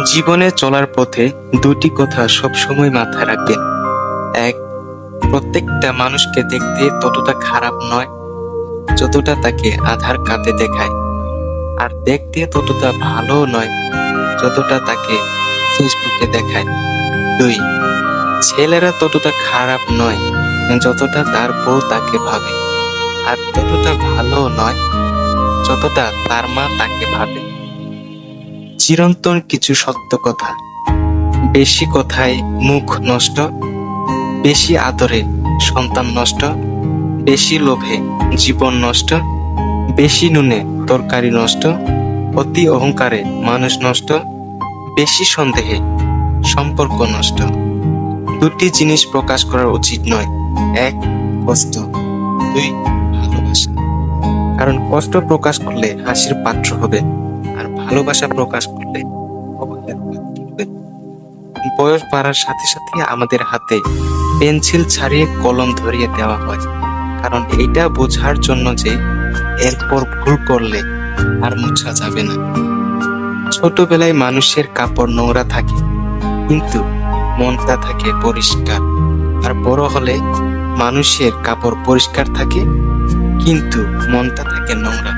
জীবনে চলার পথে দুটি কথা সবসময় মাথায় রাখবেন। এক, প্রত্যেকটা মানুষকে দেখতে ততটা খারাপ নয় যতটা তাকে আধার কার্ডে দেখায়। আর দেখতে ততটা ভালো নয় যতটা তাকে ফেসবুকে দেখায়। দুই, ছেলেরা ততটা খারাপ নয় যতটা তার বউ তাকে ভাবে। আর ততটা ভালো নয় যতটা তার মা তাকে ভাবে। চিরন্তন কিছু সত্য কথা। বেশি কথায় মুখ নষ্ট, বেশি আদরে সন্তান নষ্ট, বেশি লোভে জীবন নষ্ট, বেশি নুনে তরকারি নষ্ট, অতি অহংকারে মানুষ নষ্ট, বেশি সন্দেহে সম্পর্ক নষ্ট। দুটি জিনিস প্রকাশ করা উচিত নয়। এক, কষ্ট। দুই, ভালোবাসা। কারণ কষ্ট প্রকাশ করলে হাসির পাত্র হবে। ভালোবাসা প্রকাশ করলে বয়স বাড়ার সাথে সাথে আমাদের হাতে পেন্সিল ছাড়িয়ে কলম ধরিয়ে দেওয়া হয়। কারণ এটা বোঝার জন্য যে এরপর ভুল করলে আর মোছা যাবে না। ছোটবেলায় মানুষের কাপড় নোংরা থাকে, কিন্তু মনটা থাকে পরিষ্কার। আর বড় হলে মানুষের কাপড় পরিষ্কার থাকে, কিন্তু মনটা থাকে নোংরা।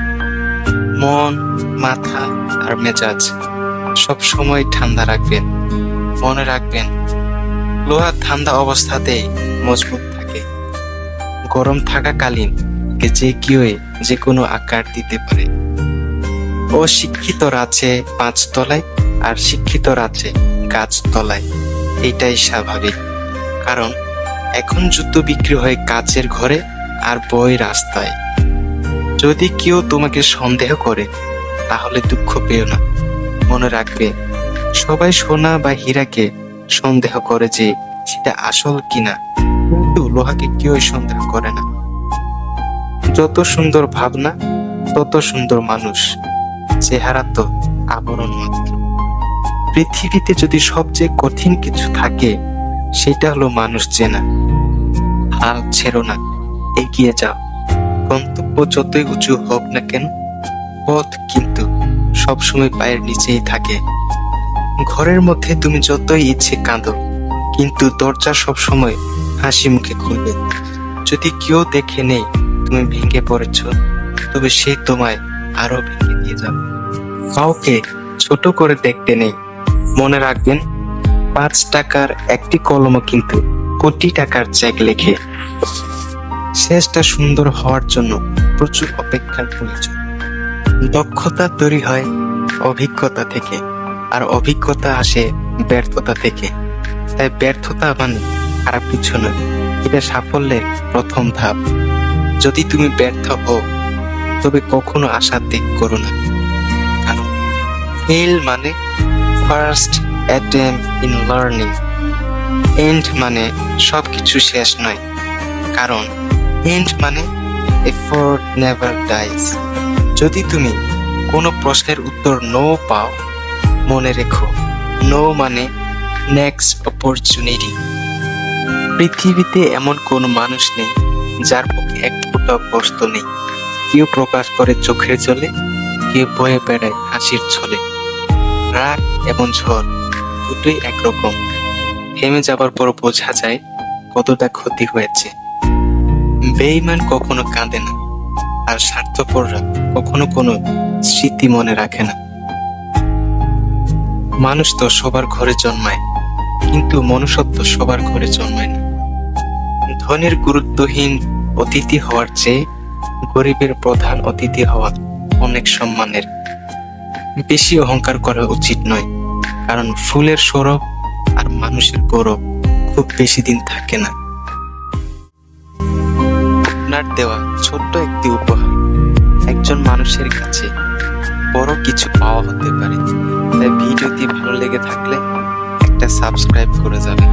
মন, মাথা আর মেজাজ সব সময় ঠান্ডা রাখবেন, মনে রাখবেন। লোহা ঠান্ডা অবস্থাতেই মজবুত থাকে। গরম থাকাকালীন যে কেউ যে কোনো আকার দিতে পারে। অশিক্ষিত আছে পাঁচ তলায় আর শিক্ষিত আছে গাছ তলায়। এটাই স্বাভাবিক। কারণ এখন জুতো বিক্রি হয় কাচের ঘরে আর বই রাস্তায়। যদি কেউ তোমাকে সন্দেহ করে, তাহলে দুঃখ পেও না। মনে রাখবে, সবাই সোনা বা হীরাকে সন্দেহ করে যে সেটা আসল কিনা। কিন্তু লোহাকে কেউ সন্দেহ করে না। যত সুন্দর ভাবনা, তত সুন্দর মানুষ। চেহারা তো আবরণ মাত্র। পৃথিবীতে যদি সবচেয়ে কঠিন কিছু থাকে, সেটা হলো মানুষ চেনা। হাল ছেড়ো না, এগিয়ে যাও। গন্তব্য যতই উঁচু হোক না কেন, পথ কিন্তু সবসময় পায়ের নিচেই থাকে। ঘরের মধ্যে তুমি যতই ইচ্ছে কাঁদো, কিন্তু দরজা সবসময় হাসি মুখে খুলবে। যদি কেউ দেখে নেই তুমি ভেঙে পড়েছ, তবে সে তোমায় আরও ভেঙে দিয়ে যাবে। কাউকে ছোট করে দেখতে নেই। মনে রাখবেন, পাঁচ টাকার একটি কলমও কিন্তু কোটি টাকার চেক লেখে। শেষটা সুন্দর হওয়ার জন্য প্রচুর অপেক্ষার প্রয়োজন। দক্ষতা তৈরি হয় অভিজ্ঞতা থেকে, আর অভিজ্ঞতা আসে ব্যর্থতা থেকে। তাই ব্যর্থতা মানে খারাপ কিছু নয়, এটা সাফল্যের প্রথম ধাপ। যদি তুমি ব্যর্থ হও, তবে কখনো আশা ত্যাগ করো না। কারণ ফেল মানে first attempt in learning and মানে সবকিছু শেষ নয়। কারণ এন্ড মানে এফোর্ট নেভার ডাইস যদি তুমি কোনো প্রশ্নের উত্তর নো পাও, মনে রেখো নো মানে নেক্সট অপরচুনিটি পৃথিবীতে এমন কোনো মানুষ নেই যার পক্ষে এক ফোঁটা কষ্ট নেই। কেউ প্রকাশ করে চোখের জলে, কেউ বয়ে বেড়ায় হাসির ছলে। রাগ এবং ঝড় দুটোই একরকম। থেমে যাবার পর বোঝা যায় কতটা ক্ষতি হয়েছে। বেইমান কখনো কাঁদে না, আর স্বার্থপররা কখনো কোনো স্মৃতি মনে রাখে না। মানুষ তো সবার ঘরে জন্মায়, কিন্তু মনুষ্যত্ব সবার ঘরে জন্মায় না। ধনের গুরুত্বহীন অতিথি হওয়ার চেয়ে গরিবের প্রধান অতিথি হওয়া অনেক সম্মানের। বেশি অহংকার করা উচিত নয়, কারণ ফুলের সৌরভ আর মানুষের গৌরব খুব বেশি দিন থাকে না। আপনার দেওয়া ছোট্ট একটি উপহার। একজন মানুষের কাছে বড় কিছু পাওয়া হতে পারে। তাই ভিডিওটি ভালো লেগে থাকলে একটা সাবস্ক্রাইব করে যাবেন।